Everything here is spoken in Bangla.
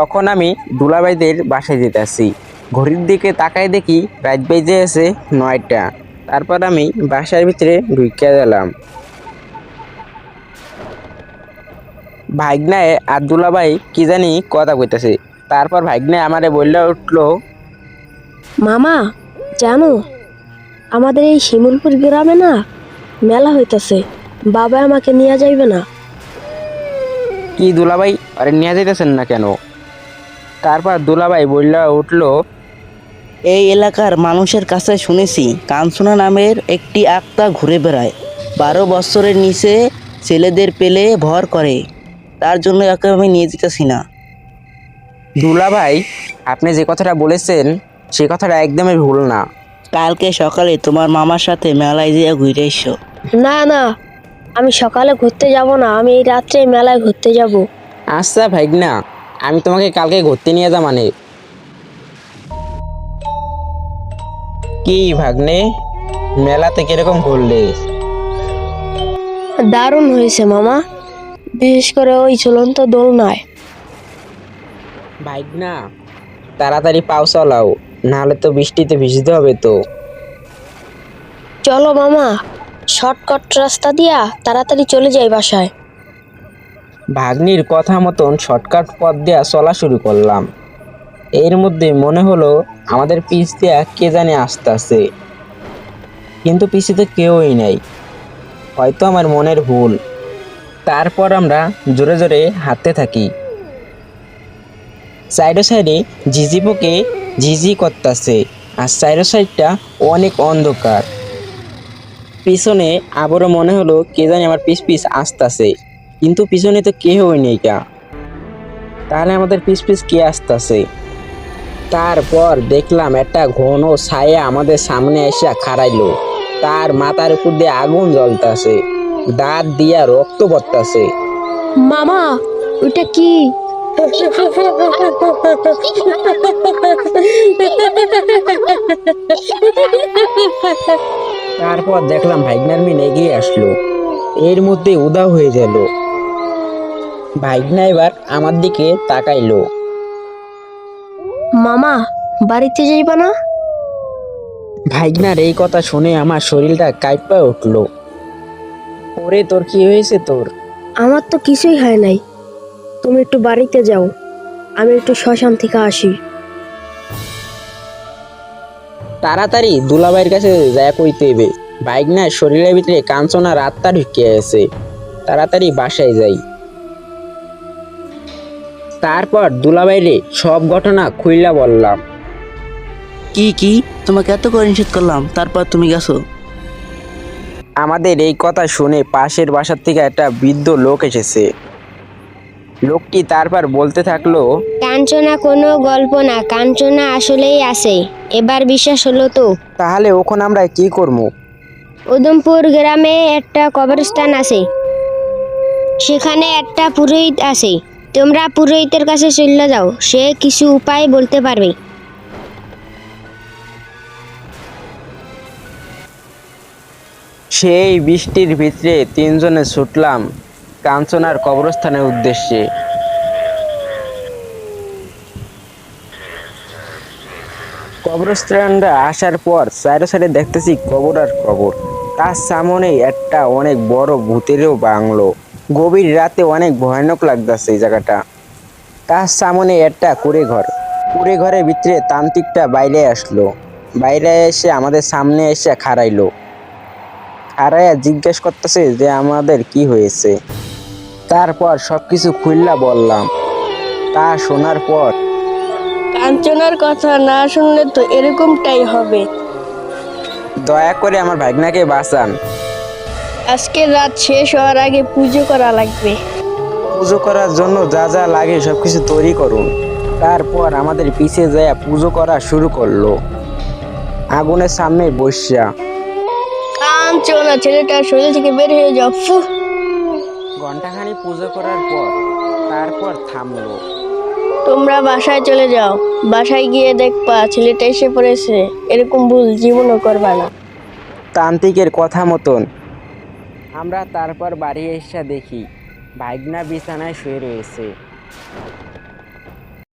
তখন আমি দুলাভাইদের বাসায় যেতেছি ঘড়ির দিকে তাকাই দেখি রাত বেজে আছে নয়টা। তারপর আমি বাসার ভিতরে ঢুকে গেলাম। ভাইগনায় আর দুলাভাই কি জানি কথা কইতেছে। তারপর ভাইগনায় আমারে বললে উঠল মামা জানো আমাদের এই শিমুলপুর গ্রামে না মেলা হইতাছে। বাবা আমাকে নিয়ে যাইবে না। কি দুলাভাই? আরে নিয়ে যাইতেছেন না কেন? তারপর দুলাভাই বললে উঠল। এই এলাকার মানুষের কাছে শুনেছি কাঞ্চনা নামের একটি আত্মা ঘুরে বেড়ায়। বারো বছরের নিচে ছেলেদের পেলে ভর করে। তার জন্য একে আমি নিয়ে যেতেছি না। দুলাভাই আপনি যে কথাটা বলেছেন সে কথাটা একদমই ভুল না। কালকে সকালে তোমার মামার সাথে মেলায় যেয়ে ঘুরে এসো। না না আমি সকালে ঘুরতে যাব না আমি এই রাত্রে মেলায় ঘুরতে যাব। আচ্ছা ভাইগনা আমি তোমাকে কালকে ঘুরতে নিয়ে যা মানে। কি ভাগ্নে? মেলাতে কীরকম ঘুরলে? দারুণ হয়েছে মামা। বিশেষ করে ওই চলন্ত দোলনায়। ভাইগনা তাড়াতাড়ি পাও চালাও নাহলে তো বৃষ্টিতে ভিজতে হবে তো। চলো মামা। শর্টকাট রাস্তা দিয়া তাড়াতাড়ি চলে যাই বাসায়। ভাগ্নির কথা মতন শর্টকাট পথ দেওয়া চলা শুরু করলাম। এর মধ্যে মনে হলো আমাদের পিছ দেয়া কে জানে আসতেছে। কিন্তু পিছে তো কেউই নাই। হয়তো আমার মনের ভুল। তারপর আমরা জোরে জোরে হাঁটতে থাকি। সাইডে সাইডে ঝিঝিপোকে ঝিঝি করতেছে আর সাইডে সাইডটা অনেক অন্ধকার। পিছনে আবারও মনে হলো কে জানি আমার পিস পিছ আসতেছে। কিন্তু পিছনে তো কেউই নেই কা তাহলে আমাদের পিছ পিছ কে আসতেছে? তারপর দেখলাম একটা ঘন ছায়া আমাদের সামনে এসে খাড়াইলো। তার মাথার উপর দিয়ে আগুন জ্বলতাছে। দাঁত দিয়া রক্ত পড়তাছে। মামা ওটা কি? তারপর দেখলাম ভাইগনার মিন এগিয়ে আসলো। এর মধ্যে উদা হয়ে গেল। ভাইগনা এবার আমার দিকে তাকাইলো। মামা বাড়িতে যাইবা না? ভাইগনার এই কথা শুনে আমার শরীরটা কাঁপা উঠল। ওরে তোর কি হয়েছে তোর? আমার তো কিছুই হয় নাই। তুমি একটু বাড়িতে যাও। আমি একটু শ্মশান থেকে আসি। তাড়াতাড়ি দুলাভাইয়ের কাছে যায় কইতে হবে বাইক না শরীরের ভিতরে কাঞ্চনা রাতটা ঢুকে আছে। তাড়াতাড়ি বাসায় যাই। তারপর দুলাভাইরে সব ঘটনা খুইলা বললাম। কি কি? তোমাকে এত করে নিষেধ করলাম তারপর তুমি গেছো? আমাদের এই কথা শুনে পাশের বাসার থেকে একটা বৃদ্ধ লোক এসেছে। লোকটি তারপর বলতে থাকল কাঞ্চনা কোনো গল্প না কাঞ্চনা আসলেই আছে এবার বিশ্বাস হলো তো। তাহলে ওখানে আমরা কি করব? উদমপুর গ্রামে একটা কবরস্থান আছে সেখানে একটা পুরোহিত আছে। তোমরা পুরোহিতের কাছে চলে যাও, সে কিছু উপায় বলতে পারবে। সেই বৃষ্টির ভিতরে তিনজনে ছুটলাম কাঞ্চনার কবরস্থানের উদ্দেশ্যে। কবরস্থানটা আসার পর সাইডে সাইডে দেখতেছি কবর আর কবর। তার সামনেই একটা অনেক বড় ভূতেরও বাংলো। গভীর রাতে অনেক ভয়ানক লাগতেছে এই জায়গাটা। তার সামনে একটা কুড়ে ঘর। কুড়ে ঘরের ভিতরে তান্ত্রিকটা বাইরে আসলো। বাইরে এসে আমাদের সামনে এসে খাড়াইলো। খাড়াইয়া জিজ্ঞেস করতেছে যে আমাদের কি হয়েছে? তারপর সব কিছু খুললা বললাম তা শোনার পর। কাঞ্চনার কথা না শুনলে তো এরকমটাই হবে। দয়া করে আমার ভাগনাকে বাঁচান। আজকের রাত শেষ হওয়ার আগে পুজো করা লাগবে। পুজো করার জন্য যা যা লাগে সবকিছু তৈরি করুন। তারপর আমাদের পিছে যায় পুজো করা শুরু করল। আগুনের সামনে বসিয়া। কাঞ্চনা ছেলেটা শরীর থেকে বের হয়ে যাও ফু। ঘন্টাখানি পুজো করার পর তারপর থামলো। তোমরা বাসায় চলে যাও। বাসায় গিয়ে দেখবা ছেলেটা এসে পড়েছে। এরকম ভুল জীবনও করবা না। তান্ত্রিকের কথা মতন আমরা তারপর বাড়ি এসে দেখি ভাগনা বিছানায় শুয়ে রয়েছে।